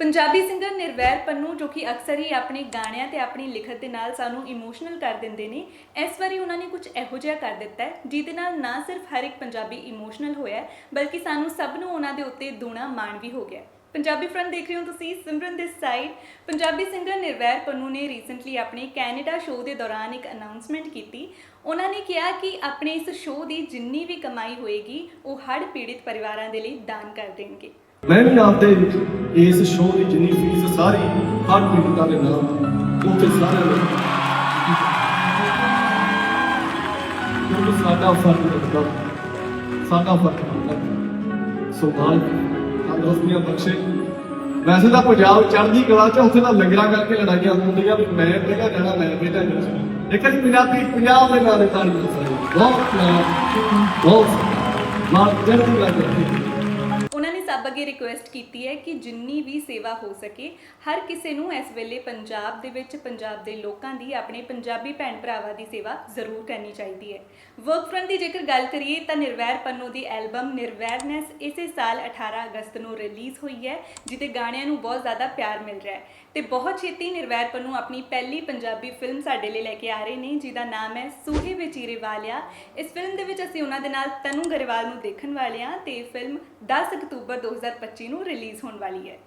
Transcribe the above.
Punjabi singer Nirvair Pannu ਜੋ ਕਿ ਅਕਸਰ ਹੀ ਆਪਣੇ ਗਾਣਿਆਂ ਤੇ ਆਪਣੀ ਲਿਖਤ ਦੇ ਨਾਲ ਸਾਨੂੰ ਇਮੋਸ਼ਨਲ ਕਰ ਦਿੰਦੇ ਨੇ ਇਸ ਵਾਰੀ ਉਹਨਾਂ ਨੇ ਕੁਝ ਇਹੋ ਜਿਹਾ ਕਰ ਦਿੱਤਾ ਹੈ ਜਿਹਦੇ ਨਾਲ ਨਾ ਸਿਰਫ ਹਰ ਇੱਕ ਪੰਜਾਬੀ ਇਮੋਸ਼ਨਲ ਹੋਇਆ ਹੈ, ਬਲਕਿ ਸਾਨੂੰ ਸਭ ਨੂੰ ਉਹਨਾਂ ਦੇ ਉੱਤੇ ਦੂਣਾ ਮਾਣ ਵੀ ਹੋ ਗਿਆ ਹੈ। ਪੰਜਾਬੀ ਫਰੰਟ ਦੇਖ ਰਹੇ ਹੋ ਤੁਸੀਂ ਸਿਮਰਨ ਦੇ ਸਾਈਡ ਪੰਜਾਬੀ ਸਿੰਗਰ ਨਿਰਵੈਰ ਪੰਨੂ ਨੇ ਰੀਸੈਂਟਲੀ ਆਪਣੇ ਕੈਨੇਡਾ ਸ਼ੋਅ ਦੇ ਦੌਰਾਨ ਇੱਕ ਅਨਾਉਂਸਮੈਂਟ ਕੀਤੀ ਉਹਨਾਂ ਨੇ ਕਿਹਾ ਕਿ ਆਪਣੇ ਇਸ ਸ਼ੋਅ ਦੀ ਜਿੰਨੀ ਵੀ ਕਮਾਈ ਹੋਏਗੀ ਉਹ ਹੜ੍ਹ ਪੀੜਿਤ ਪਰਿਵਾਰਾਂ ਦੇ ਲਈ ਦਾਨ ਕਰ ਦੇਣਗੇ ਮੈਂ ਵੀ ਆਪਦੇ ਇਸ ਸ਼ੋਅ ਦੀ ਜਿੰਨੀ ਫੀਸ ਸਾਰੀ ਹਰ ਪੀੜਤਾਂ ਦੇ ਨਾਮ ਉੱਤੇ ਸਾਰੇ ਨੂੰ ਕਿਉਂਕਿ ਸਾਡਾ ਫ਼ਰਕ ਰੱਖਦਾ ਸਾਡਾ ਫ਼ਰਕ ਰੱਖਦਾ ਸੋ ਮਾਲ ਤੰਦਰੁਸਤੀਆਂ ਬਖਸ਼ੇ। ਵੈਸੇ ਤਾਂ ਪੰਜਾਬ ਚੜ੍ਹਦੀ ਕਲਾ ਚ ਉੱਥੇ ਤਾਂ ਲੰਗਰਾਂ ਕਰਕੇ ਲੜਾਈਆਂ ਹੁੰਦੀਆਂ ਵੀ ਮੈਂ ਬੇਟਾ ਜਾਣਾ, ਮੈਂ ਬੇਟਾ ਜਾਣਾ। ਇੱਕ ਪੰਜਾਬੀ, ਪੰਜਾਬ ਦੇ ਨਾਲ ਤਾਲੀ ਸਾਰੇ ਬਹੁਤ ਬਹੁਤ ਮਾਲ ਚੜ੍ਹਦੀ ਕਲਾ ਸਭ ਅੱਗੇ ਰਿਕੁਐਸਟ ਕੀਤੀ ਹੈ ਕਿ ਜਿੰਨੀ ਵੀ ਸੇਵਾ ਹੋ ਸਕੇ, ਹਰ ਕਿਸੇ ਨੂੰ ਇਸ ਵੇਲੇ ਪੰਜਾਬ ਦੇ ਵਿੱਚ, ਪੰਜਾਬ ਦੇ ਲੋਕਾਂ ਦੀ, ਆਪਣੇ ਪੰਜਾਬੀ ਭੈਣ ਭਰਾਵਾਂ ਦੀ ਸੇਵਾ ਜ਼ਰੂਰ ਕਰਨੀ ਚਾਹੀਦੀ ਹੈ। ਵਰਕ ਫਰੰਟ ਦੀ ਜੇਕਰ ਗੱਲ ਕਰੀਏ ਤਾਂ ਨਿਰਵੈਰ ਪੰਨੂ ਦੀ ਐਲਬਮ ਨਿਰਵੈਰਨੈਸ ਇਸੇ ਸਾਲ 18 ਅਗਸਤ ਨੂੰ ਰਿਲੀਜ਼ ਹੋਈ ਹੈ, ਜਿਹਦੇ ਗਾਣਿਆਂ ਨੂੰ ਬਹੁਤ ਜ਼ਿਆਦਾ ਪਿਆਰ ਮਿਲ ਰਿਹਾ ਹੈ। ਤੇ ਬਹੁਤ ਛੇਤੀ ਨਿਰਵੈਰ ਪੰਨੂ ਆਪਣੀ ਪਹਿਲੀ ਪੰਜਾਬੀ ਫਿਲਮ ਸਾਡੇ ਲਈ ਲੈ ਕੇ ਆ ਰਹੇ ਨੇ, ਜਿਹਦਾ ਨਾਮ ਹੈ ਸੂਹੇ ਵਿਚੀਰੇ ਵਾਲਿਆ। ਇਸ ਫਿਲਮ ਦੇ ਵਿੱਚ ਅਸੀਂ ਉਹਨਾਂ ਦੇ ਨਾਲ ਤਨੂ ਗਰੇਵਾਲ ਨੂੰ ਦੇਖਣ ਵਾਲੇ ਹਾਂ ਤੇ ਫਿਲਮ 10 ਅਕਤੂਬਰ 2025 ਨੂੰ ਰਿਲੀਜ਼ ਹੋਣ ਵਾਲੀ ਹੈ।